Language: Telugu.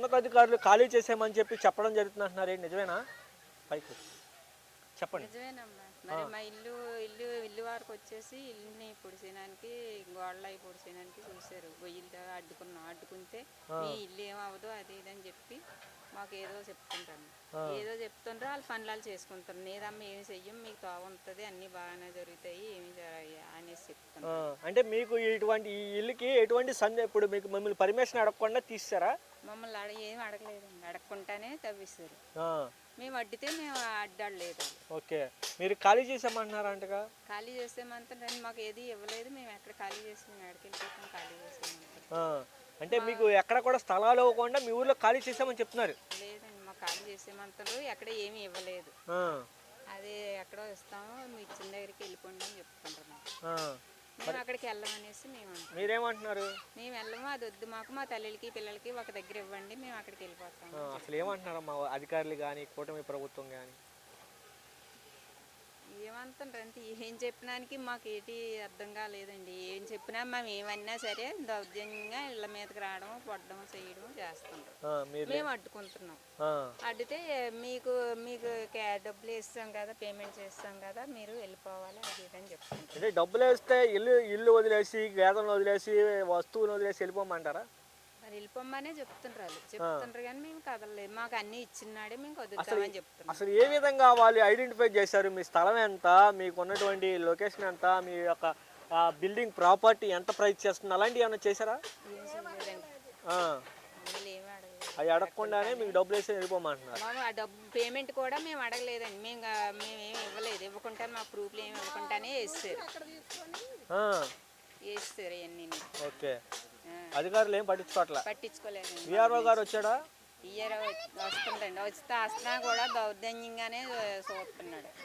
ఉన్నతాధికారులు ఖాళీ చేసేయమని చెప్పి చెప్పడం జరుగుతుంది అంటున్నారు నిజమేనా? పైకి. చెప్పండి. నిజమేనమ్మా. మరి మా ఇల్లు ఇల్లు ఇల్లు వారికి వచ్చేసి ఇల్లుని పొడిచేయడానికి గోడలు అవి పొడిచేయడానికి చూశారు. గొయ్యిలు అడ్డుకున్నాం అడ్డుకుంటే మీ ఇల్లు ఏమవ్వదు అది ఇది అని చెప్పి మాకు ఏదో చెప్తుంటాను ఏదో చెప్తుండ్రు వాళ్ళు పనులు చేసుకుంటారు. నేదమ్మ ఏమి చెయ్యం మీకు తోవ ఉంటుంది అన్నీ బాగానే జరుగుతాయి ఏమి జరగవు అనేసి చెప్తాను ఆ, అంటే మీకు ఇటువంటి ఈ ఇల్లుకి ఎటువంటి సందే ఇప్పుడు మీకు మిమ్మల్ని పర్మిషన్ అడగకుండా తీసారా మమ్మల్ని అడగ ఏమి అడగలేదండి. అడగకుండానే తవ్విస్తారు. మేము అడ్డితే మేము అడ్డాడలేదు ఓకే. మీరు ఖాళీ చేసామంటున్నారంటగా ఖాళీ చేసేమంతా మాకు ఏది ఇవ్వలేదు. మేము ఎక్కడ ఖాళీ చేసి మేము ఎక్కడికి వెళ్ళిపోతాం ఖాళీ చేసేమంటారు ఆ, అంటే మీకు ఎక్కడ కూడా స్థలాలు ఇవ్వకుండా మీ ఊర్లో ఖాళీ చేసామని చెప్తున్నారు. లేదండి. మాకు ఖాళీ చేసేమంటారు ఎక్కడ ఏమీ ఇవ్వలేదు. అదే ఎక్కడో ఇస్తాము. మీ ఇచ్చిన దగ్గరికి వెళ్ళిపోండి అని ఆ. మేము అక్కడికి వెళ్ళమనేసి మేము మీరేమంటున్నారు? మేము వెళ్ళము అది వద్దు. మాకు మా తల్లికి పిల్లలకి ఒక దగ్గర ఇవ్వండి మేము అక్కడికి వెళ్ళిపోతాం. అసలు ఏమంటున్నారు మా అధికారులు కానీ కూటమి ప్రభుత్వం కానీ ఏమంటుండ్రు అంటే ఏం చెప్పినానికి మాకు ఏంటి అర్థం కాలేదండి. ఏం చెప్పినా మేము ఏమన్నా సరే దౌర్జన్యంగా ఇళ్ళ మీదకి రావడం పొడడం చేయడం చేస్తుంటాం. మీరు మేము అడ్డుకుంటున్నాం. ఆ, అడిగితే మీకు మీకు డబ్బులు ఇస్తాం కదా పేమెంట్ చేస్తాం కదా మీరు వెళ్ళిపోవాలి అది ఇది అని చెప్తుంటారు అంటే డబ్బులు వేస్తే ఇల్లు ఇల్లు వదిలేసి గేదెలను వదిలేసి వస్తువులు వదిలేసి వెళ్ళిపోమంటారా? మరి వెళ్ళిపోమ్మనే చెప్తుండ్రు వాళ్ళు చెప్తుండ్రు కానీ మేము కదలలేదు. మాకు అన్ని ఇచ్చినాడే మేము వదులుతామని చెప్తున్నాం అసలు ఏ విధంగా వాళ్ళు ఐడెంటిఫై చేశారు? మీ స్థలం ఎంత? మీకు ఉన్నటువంటి లొకేషన్ ఎంత? మీ యొక్క బిల్డింగ్ ప్రాపర్టీ ఎంత ప్రైస్ చేస్తుంది అలాంటివి ఏమైనా చేశారా? అవి అడగకుండానే మీకు డబ్బులు వేసి వెళ్ళిపోమంటున్నారు. ఆ డబ్బు పేమెంట్ కూడా మేము అడగలేదండి. మేము ఇవ్వకుండా మా ప్రూఫ్లు ఏమి ఇవ్వకుండానే వేస్తారు. వేస్తారు అవన్నీ ఓకే. అధికారులు ఏం పట్టించుకోవట్లే? పట్టించుకోలేదండి విఆర్ఓ గారు వచ్చాడా? ఇయర్ వస్తుందండి. వస్తే వస్తున్నా కూడా దౌర్జన్యంగానే చూస్తున్నాడు.